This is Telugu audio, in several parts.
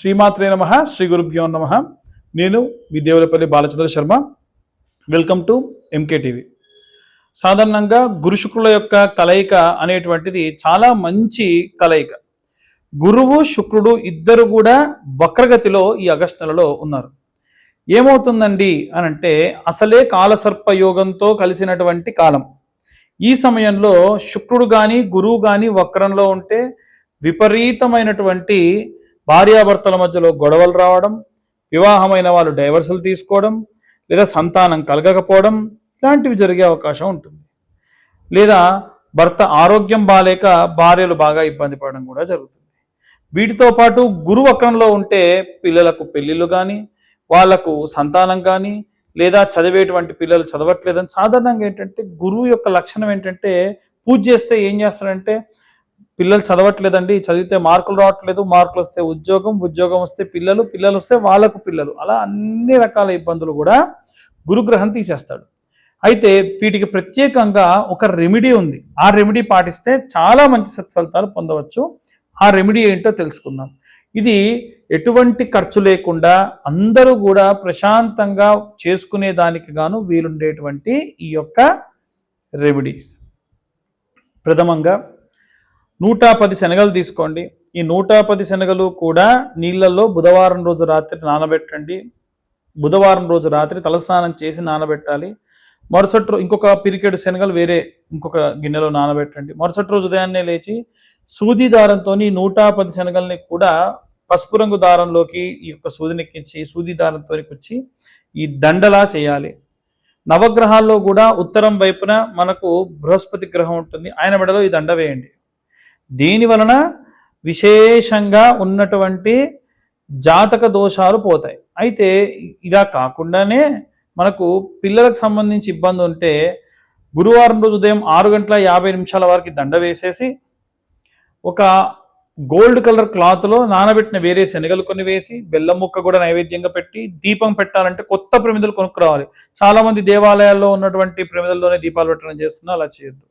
శ్రీమాత్రే నమ శ్రీ గురుభ్యో నమ. నేను మీ Devulapalli Balachandra Sharma. Welcome to MK TV సాధారణంగా గురు శుక్రుల యొక్క కలయిక అనేటువంటిది చాలా మంచి కలయిక. గురువు శుక్రుడు ఇద్దరు కూడా వక్రగతిలో ఈ ఆగస్టు నెలలో ఉన్నారు. ఏమవుతుందండి అని అంటే అసలే కాలసర్ప యోగంతో కలిసినటువంటి కాలం. ఈ సమయంలో శుక్రుడు కానీ గురువు కానీ వక్రంలో ఉంటే విపరీతమైనటువంటి భార్యాభర్తల మధ్యలో గొడవలు రావడం వివాహమైన వాళ్ళు డైవర్సులు తీసుకోవడం లేదా సంతానం కలగకపోవడం ఇలాంటివి జరిగే అవకాశం ఉంటుంది. లేదా భర్త ఆరోగ్యం బాగాలేక భార్యలు బాగా ఇబ్బంది పడడం కూడా జరుగుతుంది. వీటితో పాటు గురు వక్రంలో ఉంటే పిల్లలకు పెళ్ళిళ్ళు కానీ వాళ్ళకు సంతానం కానీ లేదా చదివేటువంటి పిల్లలు చదవట్లేదని సాధారణంగా ఏంటంటే గురువు యొక్క లక్షణం ఏంటంటే పూజ చేస్తే ఏం చేస్తారంటే పిల్లలు చదవట్లేదండి చదివితే మార్కులు రావట్లేదు మార్కులు వస్తే ఉద్యోగం ఉద్యోగం వస్తే పిల్లలు పిల్లలు వస్తే వాళ్ళకు పిల్లలు. అలా అన్ని రకాల ఇబ్బందులు కూడా గురుగ్రహం తీసేస్తాడు. అయితే వీటికి ప్రత్యేకంగా ఒక రెమెడీ ఉంది. ఆ రెమెడీ పాటిస్తే చాలా మంచి సత్ఫలితాలు పొందవచ్చు. ఆ రెమెడీ ఏంటో తెలుసుకుందాం. ఇది ఎటువంటి ఖర్చు లేకుండా అందరూ కూడా ప్రశాంతంగా చేసుకునే దానికి గాను వీలుండేటువంటి ఈ యొక్క రెమెడీస్. ప్రథమంగా నూట పది శనగలు తీసుకోండి. ఈ నూట పది శనగలు కూడా నీళ్ళల్లో బుధవారం రోజు రాత్రి నానబెట్టండి. బుధవారం రోజు రాత్రి తలస్నానం చేసి నానబెట్టాలి. మరుసటి ఇంకొక పిరికెడు శనగలు వేరే ఇంకొక గిన్నెలో నానబెట్టండి. మరుసటి రోజు ఉదయాన్నే లేచి సూది దారంతో నూట పది శనగల్ని కూడా పసుపు రంగు దారంలోకి ఈ యొక్క సూదిని ఎక్కించి సూది దారంతో వచ్చి ఈ దండలా చేయాలి. నవగ్రహాల్లో కూడా ఉత్తరం వైపున మనకు బృహస్పతి గ్రహం ఉంటుంది. ఆయన మెడలో ఈ దండ వేయండి. దీని వలన విశేషంగా ఉన్నటువంటి జాతక దోషాలు పోతాయి. అయితే ఇలా కాకుండానే మనకు పిల్లలకు సంబంధించి ఇబ్బంది ఉంటే గురువారం రోజు ఉదయం ఆరు గంటల యాభై నిమిషాల వరకు దండ వేసేసి ఒక గోల్డ్ కలర్ క్లాత్లో నానబెట్టిన వేరే శనగలు కొన్ని వేసి బెల్లం ముక్క కూడా నైవేద్యంగా పెట్టి దీపం పెట్టాలంటే కొత్త ప్రమిదలు కొనుక్కురావాలి చాలామంది దేవాలయాల్లో ఉన్నటువంటి ప్రమిదల్లోనే దీపాలు పెట్టడం చేస్తున్నా అలా చేయొద్దు.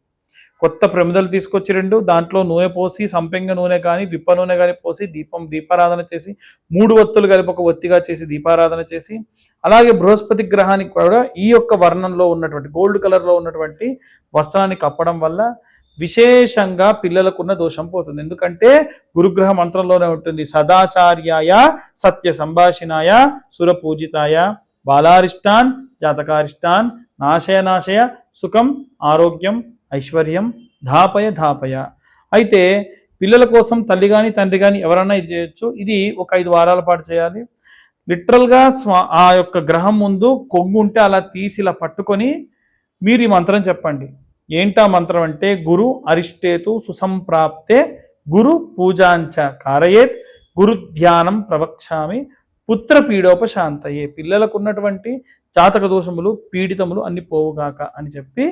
కొత్త ప్రమిదలు తీసుకొచ్చి రెండు దాంట్లో నూనె పోసి సంపెంగ నూనె కానీ విప్ప నూనె కానీ పోసి దీపం దీపారాధన చేసి మూడు ఒత్తులు కలిపి ఒక ఒత్తిగా చేసి దీపారాధన చేసి అలాగే బృహస్పతి గ్రహానికి కూడా ఈ యొక్క వర్ణంలో ఉన్నటువంటి గోల్డ్ కలర్లో ఉన్నటువంటి వస్త్రాన్ని కప్పడం వల్ల విశేషంగా పిల్లలకున్న దోషం పోతుంది. ఎందుకంటే గురుగ్రహ మంత్రంలోనే ఉంటుంది. సదాచార్యాయ సత్య సంభాషిణాయ సురపూజితాయ బాలారిష్టాన్ జాతకారిష్టాన్ నాశయ నాశయ సుఖం ఆరోగ్యం ఐశ్వర్యం ధాపయ ధాపయ. అయితే పిల్లల కోసం తల్లి కానీ తండ్రి కానీ ఎవరన్నా ఇది చేయొచ్చు. ఇది ఒక ఐదు వారాల పాటు చేయాలి. లిటరల్గా స్వా ఆ యొక్క గ్రహం ముందు కొంగు ఉంటే అలా తీసి ఇలా పట్టుకొని మీరు ఈ మంత్రం చెప్పండి. ఏంటా మంత్రం అంటే గురు అరిష్టేతు సుసంప్రాప్తే గురు పూజాంచ కారయేత్ గురు ధ్యానం ప్రవక్షామి పుత్ర పీడోపశాంతయే. పిల్లలకు ఉన్నటువంటి జాతక దోషములు పీడితములు అన్ని పోవుగాక అని చెప్పి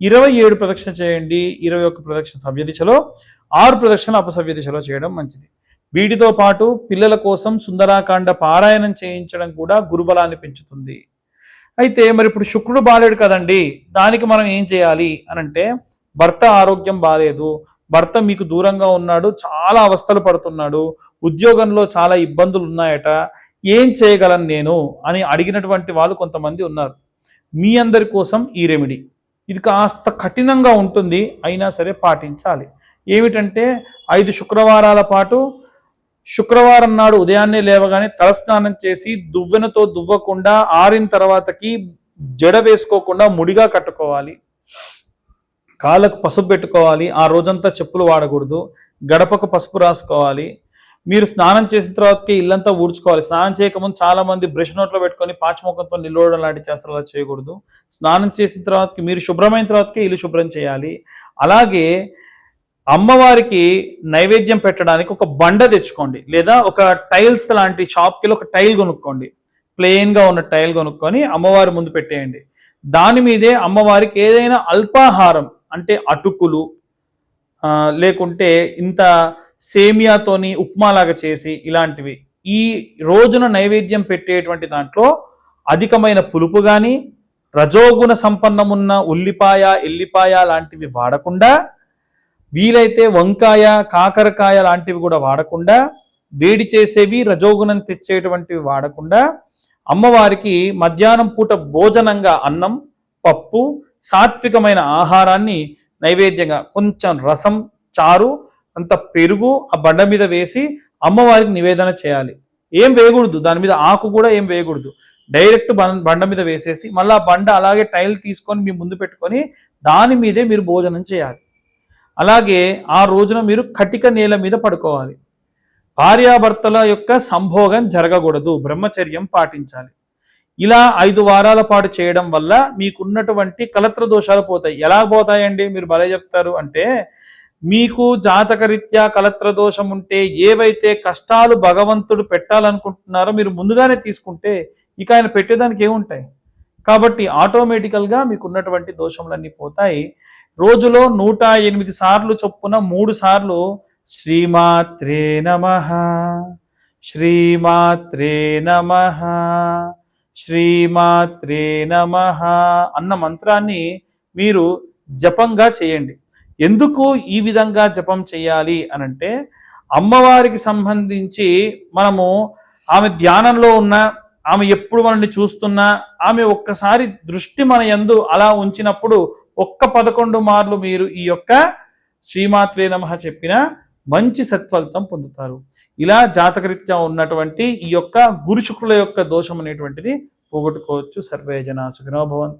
ఇరవై ఏడు ప్రదక్షిణ చేయండి ఇరవై ఒక్క ప్రదక్షిణ సవ్య దిశలో ఆరు ప్రదక్షిణలు అపసవ్య దిశలో చేయడం మంచిది. వీటితో పాటు పిల్లల కోసం సుందరాకాండ పారాయణం చేయించడం కూడా గురుబలాన్ని పెంచుతుంది. అయితే మరి ఇప్పుడు శుక్రుడు బాలేడు కదండి దానికి మనం ఏం చేయాలి అని అంటే భర్త ఆరోగ్యం బాలేదు భర్త మీకు దూరంగా ఉన్నాడు చాలా అవస్థలు పడుతున్నాడు ఉద్యోగంలో చాలా ఇబ్బందులు ఉన్నాయట ఏం చేయగలను నేను అని అడిగినటువంటి వాళ్ళు కొంతమంది ఉన్నారు. మీ అందరి కోసం ఈ రెమెడీ. ఇది కాస్త కఠినంగా ఉంటుంది అయినా సరే పాటించాలి. ఏమిటంటే ఐదు శుక్రవారాల పాటు శుక్రవారం నాడు ఉదయాన్నే లేవగానే తలస్నానం చేసి దువ్వెనతో దువ్వకుండా ఆరిన తర్వాతకి జడ వేసుకోకుండా ముడిగా కట్టుకోవాలి. కాళ్ళకు పసుపు పెట్టుకోవాలి. ఆ రోజంతా చెప్పులు వాడకూడదు. గడపకు పసుపు రాసుకోవాలి. మీరు స్నానం చేసిన తర్వాతకి ఇల్లంతా ఊడ్చుకోవాలి. స్నానం చేయకముందు చాలా మంది బ్రష్ నోట్లో పెట్టుకొని పాచిముఖంతో నిల్వడం లాంటి చేస్తారు. అలా చేయకూడదు. స్నానం చేసిన తర్వాతకి మీరు శుభ్రమైన తర్వాతకి ఇల్లు శుభ్రం చేయాలి. అలాగే అమ్మవారికి నైవేద్యం పెట్టడానికి ఒక బండ తెచ్చుకోండి. లేదా ఒక టైల్స్ లాంటి షాప్కి ఒక టైల్ కొనుక్కోండి. ప్లెయిన్గా ఉన్న టైల్ కొనుక్కొని అమ్మవారి ముందు పెట్టేయండి. దాని మీదే అమ్మవారికి ఏదైనా అల్పాహారం అంటే అటుకులు లేకుంటే ఇంత సేమియాతోని ఉప్మాలాగా చేసి ఇలాంటివి. ఈ రోజున నైవేద్యం పెట్టేటువంటి దాంట్లో అధికమైన పులుపు కానీ రజోగుణ సంపన్నమున్న ఉల్లిపాయ ఎల్లిపాయ లాంటివి వాడకుండా వీలైతే వంకాయ కాకరకాయ లాంటివి కూడా వాడకుండా వేడి చేసేవి రజోగుణం తెచ్చేటువంటివి వాడకుండా అమ్మవారికి మధ్యాహ్నం పూట భోజనంగా అన్నం పప్పు సాత్వికమైన ఆహారాన్ని నైవేద్యంగా కొంచెం రసం చారు అంత పెరుగు ఆ బండ మీద వేసి అమ్మవారికి నివేదన చేయాలి. ఏం వేయకూడదు. దాని మీద ఆకు కూడా ఏం వేయకూడదు. డైరెక్ట్ బండ మీద వేసేసి మళ్ళీ ఆ బండ అలాగే టైల్ తీసుకొని మీ ముందు పెట్టుకొని దాని మీదే మీరు భోజనం చేయాలి. అలాగే ఆ రోజున మీరు కటిక నేల మీద పడుకోవాలి. భార్యాభర్తల యొక్క సంభోగం జరగకూడదు. బ్రహ్మచర్యం పాటించాలి. ఇలా ఐదు వారాల పాటు చేయడం వల్ల మీకున్నటువంటి కలత్ర దోషాలు పోతాయి. ఎలా పోతాయండి? మీరు భలే చెప్తారు అంటే మీకు జాతకరీత్యా కలత్ర దోషం ఉంటే ఏవైతే కష్టాలు భగవంతుడు పెట్టాలనుకుంటున్నారో మీరు ముందుగానే తీసుకుంటే ఇక ఆయన పెట్టేదానికి ఏముంటాయి? కాబట్టి ఆటోమేటికల్గా మీకు ఉన్నటువంటి దోషములన్నీ పోతాయి. రోజులో నూట ఎనిమిది సార్లు చొప్పున మూడు సార్లు శ్రీమాత్రే నమ. శ్రీమాత్రే నమ. శ్రీమాత్రే నమ అన్న మంత్రాన్ని మీరు జపంగా చేయండి. ఎందుకు ఈ విధంగా జపం చేయాలి అనంటే అమ్మవారికి సంబంధించి మనము ఆమె ధ్యానంలో ఉన్న ఆమె ఎప్పుడు మనల్ని చూస్తున్నా ఆమె ఒక్కసారి దృష్టి మన యందు అలా ఉంచినప్పుడు ఒక్క పదకొండు మార్లు మీరు ఈ యొక్క శ్రీమాత్రే నమ చెప్పిన మంచి సత్ఫలితం పొందుతారు. ఇలా జాతకరీత్యా ఉన్నటువంటి ఈ యొక్క గురుశుకుల యొక్క దోషం అనేటువంటిది పోగొట్టుకోవచ్చు. సర్వే జన సుఖినో